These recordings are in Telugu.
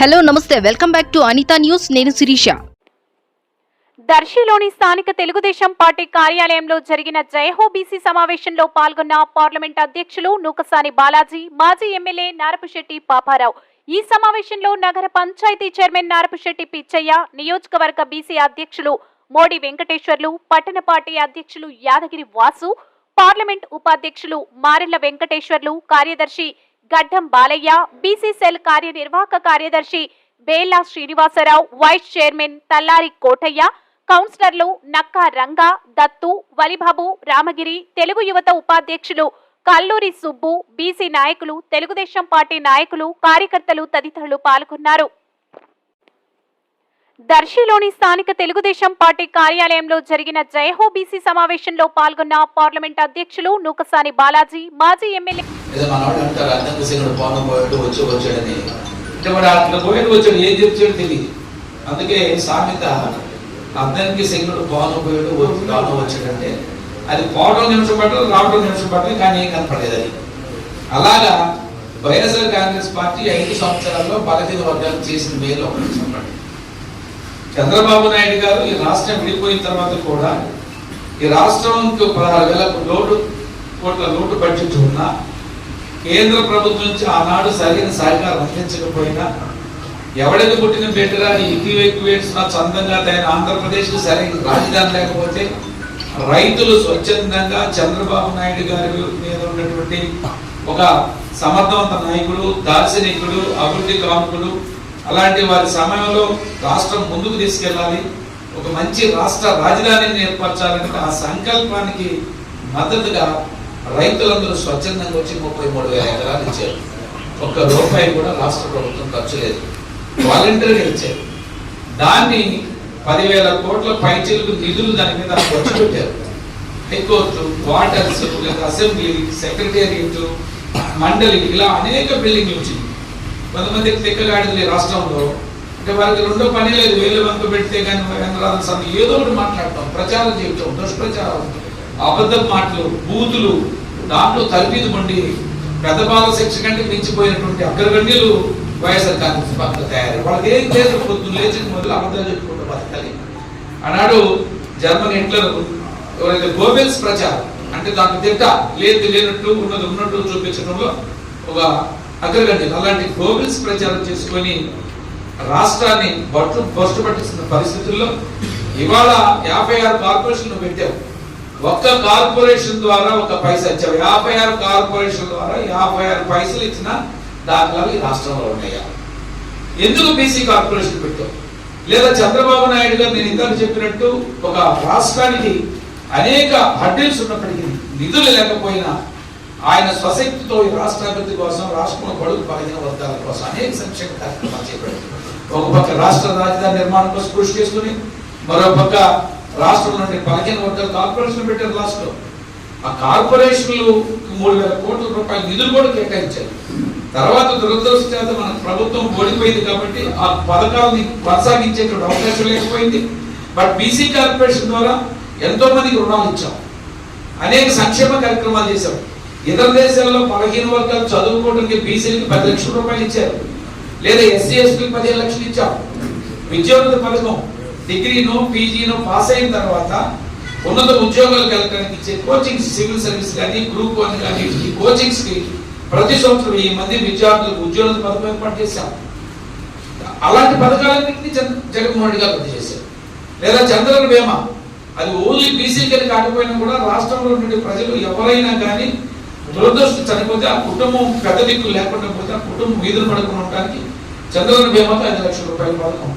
హలో నమస్తే. Welcome back to Anitha news. నేను శిరీష. దర్శిలోని స్థానిక తెలుగుదేశం పార్టీ కార్యాలయంలో జరిగిన జయహో బీసీ సమావేశంలో పాల్గొన్న పార్లమెంట్ అధ్యక్షులు నూకసాని బాలాజీ మాజీ ఎమ్మెల్యే నారపుశెట్టి పాపారావు. ఈ సమావేశంలో నగర పంచాయతీ చైర్మన్ నారపుశెట్టి పిచ్చయ్య నియోజకవర్గ బీసీ అధ్యక్షులు మోడీ వెంకటేశ్వర్లు పట్టణ పార్టీ అధ్యక్షులు యాదగిరి వాసు పార్లమెంట్ ఉపాధ్యక్షులు మారెళ్ళ వెంకటేశ్వర్లు కార్యదర్శి గడ్డం బాలయ్య బీసీ సెల్ కార్యనిర్వాహక కార్యదర్శి బేలా శ్రీనివాసరావు వైస్ చైర్మన్ తల్లారి కోటయ్య కౌన్సిలర్లు నక్కా రంగా దత్తు వలిబాబు రామగిరి తెలుగు యువత ఉపాధ్యక్షులు కల్లూరి సుబ్బు బీసీ నాయకులు తెలుగుదేశం పార్టీ నాయకులు కార్యకర్తలు తదితరులు పాల్గొన్నారు. దర్శిలోని స్థానిక తెలుగుదేశం పార్టీ కార్యాలయంలో జరిగిన జయహో బీసీ సమావేశంలో పాల్గొన్న పార్లమెంట్ అధ్యక్షులు నూకసాని బాలాజీ మాజీ ఎమ్మెల్యే ఏదో సింగుడు పోన పోయాడు వచ్చి వచ్చాడని. అందుకే సామెత అర్థానికి సింగుడు పోన పోయాడు రాను వచ్చాడంటే అది పోవడం నిమిషం పట్టదు రావడం నిమిషం పట్టదు కానీ ఏం కనపడలేదు అది. అలాగా వైఎస్ఆర్ కాంగ్రెస్ పార్టీ ఐదు సంవత్సరాల్లో బలహీన వర్గాలు చేసిన మేలు ఒక నిమిషం పట్టదు చంద్రబాబు నాయుడు గారు ఈ రాష్ట్రం విడిపోయిన తర్వాత కూడా ఈ రాష్ట్రంకి పదహారు వేల లోటు కోట్ల లోటు బడ్జెట్ ఉన్నా కేంద్ర ప్రభుత్వం నుంచి ఆనాడు సరైన సహకారం అందించకపోయినా ఎవడెది పుట్టిన బిడ్డరా ఈక్వేట్స్ నా చందంగా తయారు ఆంధ్రప్రదేశ్ సరైన రాజధాని లేకపోతే రైతులు స్వచ్ఛందంగా చంద్రబాబు నాయుడు గారి మీద ఉన్నటువంటి ఒక సమర్థవంత నాయకుడు దార్శనికుడు అభివృద్ధి కాముకుడు అలాంటి వారి సమయంలో రాష్ట్రం ముందుకు తీసుకెళ్ళాలి. ఒక మంచి రాష్ట్ర రాజధానిని ఏర్పరచాలంటే ఆ సంకల్పానికి మద్దతుగా రైతులందరూ స్వచ్ఛందంగా వచ్చి ముప్పై మూడు వేల ఎకరాలు ఇచ్చారు. ఒక్క రూపాయి కూడా రాష్ట్ర ప్రభుత్వం ఖర్చు లేదు. వాలంటీర్గా ఇచ్చారు. దాన్ని పదివేల కోట్ల పైచీలకు నిధులు దాని మీద ఖర్చు పెట్టారు హైకోర్టు క్వార్టర్స్ లేదా అసెంబ్లీ సెక్రటేరియట్ మండలి ఇలా అనేక బిల్డింగ్లు వచ్చింది కొంతమంది తిక్కగాడిది రాష్ట్రంలో. అంటే వారికి రెండో పని లేదు వేలు వంక పెడితే కానీ వెంకటరాజు స్వామి ఏదో ఒకటి మాట్లాడతాం ప్రచారం చేయటం దుష్ప్రచారం అబద్ధ మాటలు బూతులు దాంట్లో తలపీదు పండి పెద్ద బాల శిక్ష కంటే మించిపోయినటువంటి అగ్రగణ్యులు వైఎస్ఆర్ కాంగ్రెస్ పార్టీలో తయారు వాళ్ళకి ఏం లేదు పొద్దున్న లేచిన మొదలు అబద్ధాలు చెప్పుకుంటూ బతకాలి. ఆనాడు జర్మన్ ఇంట్లో ఎవరైతే గోబెల్స్ ప్రచారం అంటే దాన్ని తిట్ట లేదు లేనట్టు ఉన్నది ఉన్నట్టు చూపించడంలో ఒక అగ్రగణ్యులు అలాంటి గోబిల్స్ ప్రచారం చేసుకొని రాష్ట్రాన్ని బట్టు బస్టు పట్టిస్తున్న పరిస్థితుల్లో ఇవాళ యాభై ఆరు కార్పొరేషన్లు పెట్టావు ఒక్క కార్పొరేషన్ ద్వారా ఒక పైసా ఇచ్చావు యాభై ఆరు కార్పొరేషన్ ద్వారా యాభై ఆరు పైసలు ఇచ్చిన దాఖలాలు ఈ రాష్ట్రంలో ఉన్నాయా? ఎందుకు బీసీ కార్పొరేషన్ పెట్టావు లేదా చంద్రబాబు నాయుడు గారు నేను ఇందాక చెప్పినట్టు ఒక రాష్ట్రానికి అనేక హడ్డిల్స్ ఉన్నప్పటికీ నిధులు లేకపోయినా ఆయన స్వశక్తితో ఈ రాష్ట్రాభివృద్ధి కోసం రాష్ట్రంలో బడుగు బలహీన వర్గాల కోసం అనేక సంక్షేమ కార్యక్రమాలు చేపట్టారు. ఒక పక్క రాష్ట్ర రాజధాని నిర్మాణం కోసం కృషి చేసుకుని మరో పక్క రాష్ట్రం నుండి బలహీన వర్గాల కార్పొరేషన్ పెట్టారు రాష్ట్రం ఆ కార్పొరేషన్లు మూడు వేల కోట్ల రూపాయల నిధులు కూడా కేటాయించారు. తర్వాత దురదృష్టం మన ప్రభుత్వం ఓడిపోయింది కాబట్టి ఆ పథకాలని కొనసాగించేటువంటి అవకాశం లేకపోయింది. బట్ బీసీ కార్పొరేషన్ ద్వారా ఎంతో మందికి రుణాలు ఇచ్చాం. అనేక సంక్షేమ కార్యక్రమాలు చేశాం. ఇతర దేశాల్లో పదిహేను వర్గాలు చదువుకోవడానికి బీసీలకి పది లక్షల రూపాయలు ఇచ్చారు. లేదా ఎస్సీ ఎస్టీకి పదిహేను లక్షలు ఇచ్చాం విద్యోన్నత పథకం డిగ్రీను పీజీను పాస్ అయిన తర్వాత ఉన్నత ఉద్యోగాలకు వెళ్ళడానికి ఇచ్చే కోచింగ్ సివిల్ సర్వీస్ కానీ గ్రూప్ వన్ కానీ ఈ కోచింగ్స్కి ప్రతి సంవత్సరం ఈ మంది విద్యార్థులకు ఉద్యోగుల పథకం ఏర్పాటు చేశాం అలాంటి పథకాలన్నింటినీ జగన్ జగన్మోహన్ రెడ్డి గారు రద్దు చేశారు. లేదా చంద్రన బీమా. అది ఓన్లీ బీసీకి కాకపోయినా కూడా రాష్ట్రంలో నుండి ప్రజలు ఎవరైనా కానీ దురదృష్టం చనిపోతే ఆ కుటుంబం పెద్ద దిక్కు లేకుండా పోతే ఆ కుటుంబం వీధులు పడకుండా ఉండడానికి చంద్రబాబు బీమాతో ఐదు లక్షల రూపాయల పథకం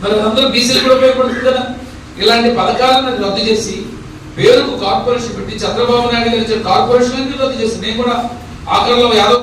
మరి అందరూ బీసీలు కూడా ఉపయోగపడుతుంది కదా? ఇలాంటి పథకాలను రద్దు చేసి పేరుకు కార్పొరేషన్ పెట్టి చంద్రబాబు నాయుడు గారు ఇచ్చే కార్పొరేషన్ రద్దు చేసి నేను కూడా ఆఖరిలో యాదవ్